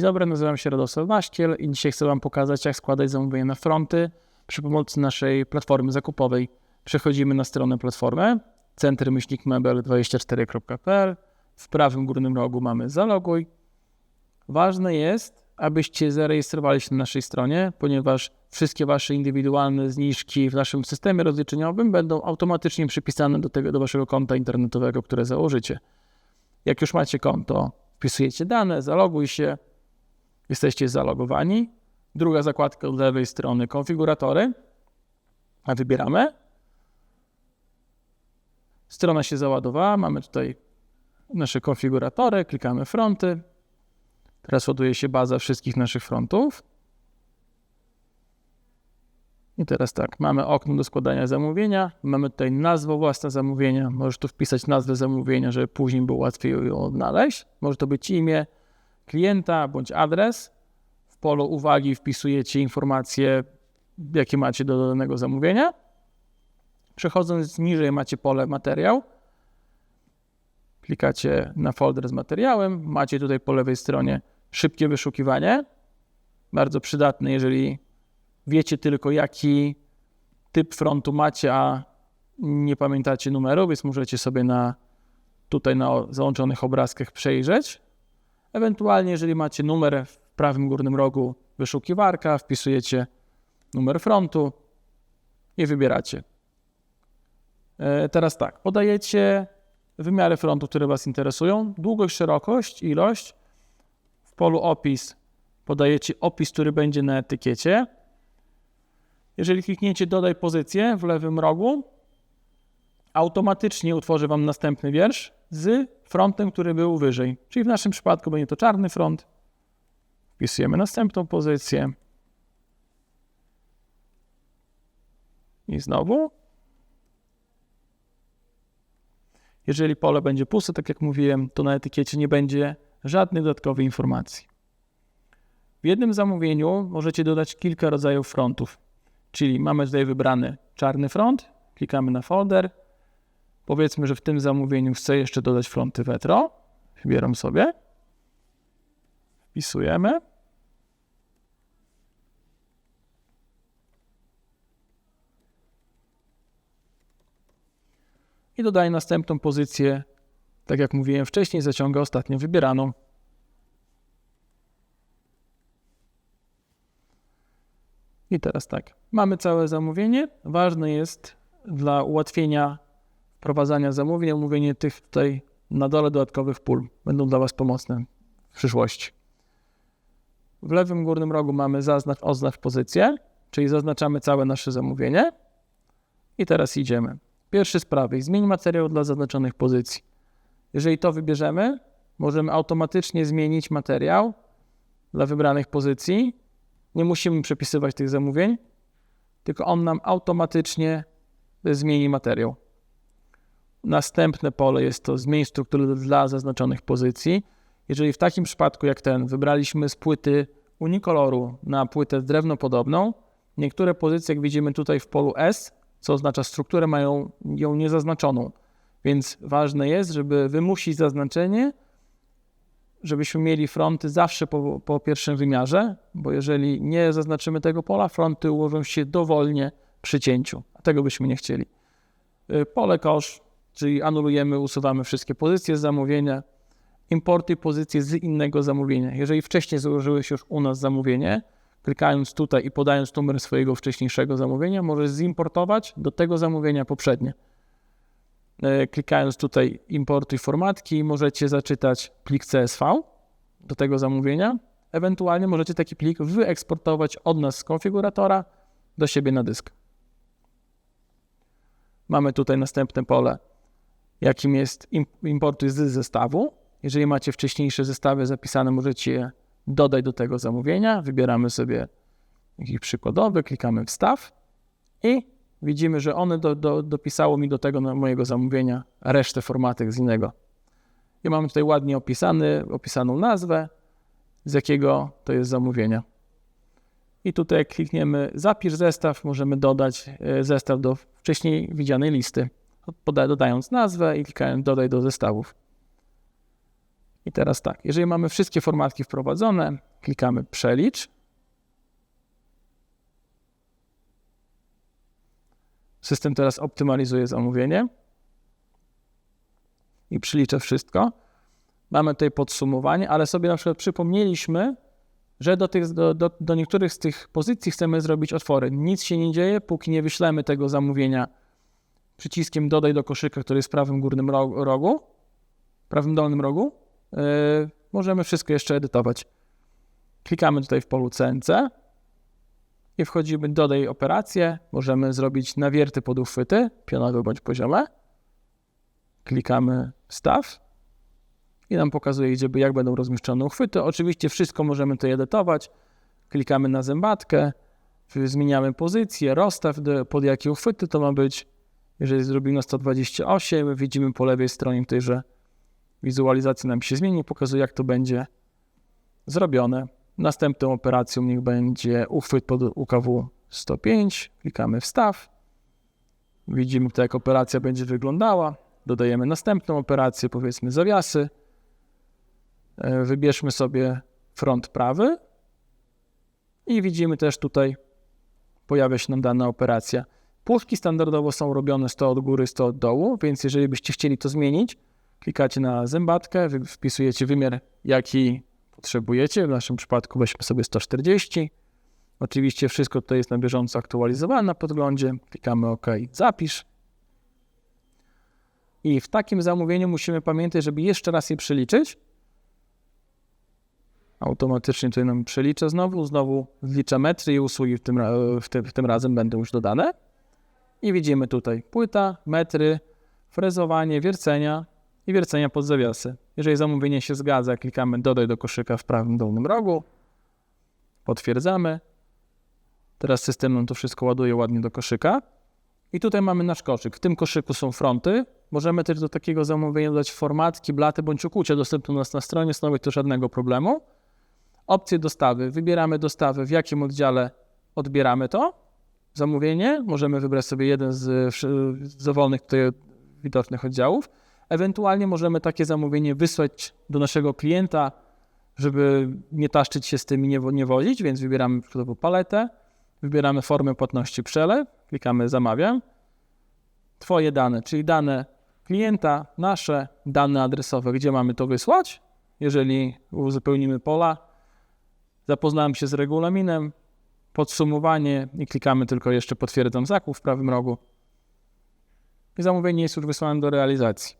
Dzień dobry, nazywam się Radosław Waszkiel i dzisiaj chcę Wam pokazać, jak składać zamówienia na fronty przy pomocy naszej platformy zakupowej. Przechodzimy na stronę platformy centrymyślnikmebel24.pl W prawym górnym rogu mamy zaloguj. Ważne jest, abyście zarejestrowali się na naszej stronie, ponieważ wszystkie Wasze indywidualne zniżki w naszym systemie rozliczeniowym będą automatycznie przypisane do tego, do Waszego konta internetowego, które założycie. Jak już macie konto, wpisujecie dane, zaloguj się, jesteście zalogowani. Druga zakładka od lewej strony konfiguratory, a wybieramy. Strona się załadowała, mamy tutaj nasze konfiguratory, klikamy fronty. Teraz ładuje się baza wszystkich naszych frontów. I teraz tak, mamy okno do składania zamówienia, mamy tutaj nazwę własne zamówienia, możesz tu wpisać nazwę zamówienia, żeby później było łatwiej ją odnaleźć. Może to być imię klienta bądź adres. W polu uwagi wpisujecie informacje, jakie macie do danego zamówienia. Przechodząc niżej macie pole materiał. Klikacie na folder z materiałem. Macie tutaj po lewej stronie szybkie wyszukiwanie. Bardzo przydatne, jeżeli wiecie tylko jaki typ frontu macie, a nie pamiętacie numeru, więc możecie sobie na, tutaj na załączonych obrazkach przejrzeć. Ewentualnie, jeżeli macie numer w prawym górnym rogu wyszukiwarka, wpisujecie numer frontu i wybieracie. E, teraz tak, podajecie wymiary frontu, które Was interesują, długość, szerokość, ilość. W polu opis podajecie opis, który będzie na etykiecie. Jeżeli klikniecie dodaj pozycję w lewym rogu, automatycznie utworzy Wam następny wiersz z frontem, który był wyżej. Czyli w naszym przypadku będzie to czarny front. Wpisujemy następną pozycję. I znowu. Jeżeli pole będzie puste, tak jak mówiłem, to na etykiecie nie będzie żadnych dodatkowych informacji. W jednym zamówieniu możecie dodać kilka rodzajów frontów. Czyli mamy tutaj wybrany czarny front, klikamy na folder. Powiedzmy, że w tym zamówieniu chcę jeszcze dodać fronty Vetro. Wybieram sobie. Wpisujemy. I dodaję następną pozycję. Tak jak mówiłem wcześniej, zaciąga ostatnio wybieraną. I teraz tak, mamy całe zamówienie. Ważne jest dla ułatwienia wprowadzania zamówień, omówienie tych tutaj na dole dodatkowych pól. Będą dla Was pomocne w przyszłości. W lewym górnym rogu mamy zaznacz, oznacz pozycję, czyli zaznaczamy całe nasze zamówienie. I teraz idziemy. Pierwszy z prawej, zmień materiał dla zaznaczonych pozycji. Jeżeli to wybierzemy, możemy automatycznie zmienić materiał dla wybranych pozycji nie musimy przepisywać tych zamówień, tylko on nam automatycznie zmieni materiał. Następne pole jest to zmień strukturę dla zaznaczonych pozycji. Jeżeli w takim przypadku jak ten wybraliśmy z płyty unikoloru na płytę drewnopodobną, niektóre pozycje, jak widzimy tutaj w polu S, co oznacza strukturę, mają ją niezaznaczoną. Więc ważne jest, żeby wymusić zaznaczenie, żebyśmy mieli fronty zawsze po, po pierwszym wymiarze, bo jeżeli nie zaznaczymy tego pola, fronty ułożą się dowolnie przy cięciu, a tego byśmy nie chcieli. Y, pole kosz, czyli anulujemy, usuwamy wszystkie pozycje z zamówienia, importuj pozycje z innego zamówienia. Jeżeli wcześniej złożyłeś już u nas zamówienie, klikając tutaj i podając numer swojego wcześniejszego zamówienia, możesz zimportować do tego zamówienia poprzednie. E, klikając tutaj importuj formatki, możecie zaczytać plik CSV do tego zamówienia. Ewentualnie możecie taki plik wyeksportować od nas z konfiguratora do siebie na dysk. Mamy tutaj następne pole, jakim jest importuj z zestawu. Jeżeli macie wcześniejsze zestawy zapisane, możecie je dodać do tego zamówienia. Wybieramy sobie jakiś przykładowy, klikamy wstaw i widzimy, że one do, do, dopisało mi do tego mojego zamówienia resztę formatek z innego. I mamy tutaj ładnie opisany, opisaną nazwę, z jakiego to jest zamówienia. I tutaj jak klikniemy zapisz zestaw, możemy dodać e, zestaw do wcześniej widzianej listy, dodając nazwę i klikając dodaj do zestawów. I teraz tak, jeżeli mamy wszystkie formatki wprowadzone, klikamy przelicz. System teraz optymalizuje zamówienie i przylicza wszystko. Mamy tutaj podsumowanie, ale sobie na przykład przypomnieliśmy, że do, tych, do, do, do niektórych z tych pozycji chcemy zrobić otwory. Nic się nie dzieje, póki nie wyślemy tego zamówienia przyciskiem dodaj do koszyka, który jest w prawym górnym ro- rogu, prawym dolnym rogu. Yy, możemy wszystko jeszcze edytować. Klikamy tutaj w polu CNC i wchodzimy dodaj operację. Możemy zrobić nawierty pod uchwyty, pionowe bądź poziome. Klikamy wstaw i nam pokazuje, gdzie, jak będą rozmieszczone uchwyty. Oczywiście wszystko możemy tutaj edytować. Klikamy na zębatkę, zmieniamy pozycję, rozstaw, pod jakie uchwyty to ma być. Jeżeli zrobimy na 128, widzimy po lewej stronie tutaj, że wizualizacja nam się zmieni, pokazuje jak to będzie zrobione. Następną operacją niech będzie uchwyt pod UKW 105. Klikamy wstaw. Widzimy to, jak operacja będzie wyglądała. Dodajemy następną operację, powiedzmy zawiasy. E, Wybierzmy sobie front prawy i widzimy też tutaj pojawia się nam dana operacja. Puszki standardowo są robione 100 od góry, 100 od dołu, więc jeżeli byście chcieli to zmienić, klikacie na zębatkę, wpisujecie wymiar, jaki potrzebujecie. W naszym przypadku weźmy sobie 140. Oczywiście wszystko tutaj jest na bieżąco aktualizowane na podglądzie. Klikamy OK, zapisz. I w takim zamówieniu musimy pamiętać, żeby jeszcze raz je przeliczyć. Automatycznie tutaj nam przelicza znowu, znowu wlicza metry i usługi w tym, w tym, w tym razem będą już dodane. I widzimy tutaj płyta, metry, frezowanie, wiercenia i wiercenia pod zawiasy. Jeżeli zamówienie się zgadza, klikamy dodaj do koszyka w prawym dolnym rogu, potwierdzamy. Teraz system nam to wszystko ładuje ładnie do koszyka. I tutaj mamy nasz koszyk. W tym koszyku są fronty. Możemy też do takiego zamówienia dodać formatki, blaty bądź ukucie dostępne u nas na stronie, stanowi to żadnego problemu. Opcje dostawy. Wybieramy dostawę, w jakim oddziale odbieramy to zamówienie. Możemy wybrać sobie jeden z, z dowolnych tutaj widocznych oddziałów. Ewentualnie możemy takie zamówienie wysłać do naszego klienta, żeby nie taszczyć się z tym i nie, nie wozić, więc wybieramy przykładowo paletę, wybieramy formę płatności przelew, klikamy zamawiam. Twoje dane, czyli dane klienta, nasze dane adresowe, gdzie mamy to wysłać. Jeżeli uzupełnimy pola, zapoznałem się z regulaminem, podsumowanie i klikamy tylko jeszcze potwierdzam zakup w prawym rogu. I zamówienie jest już wysłane do realizacji.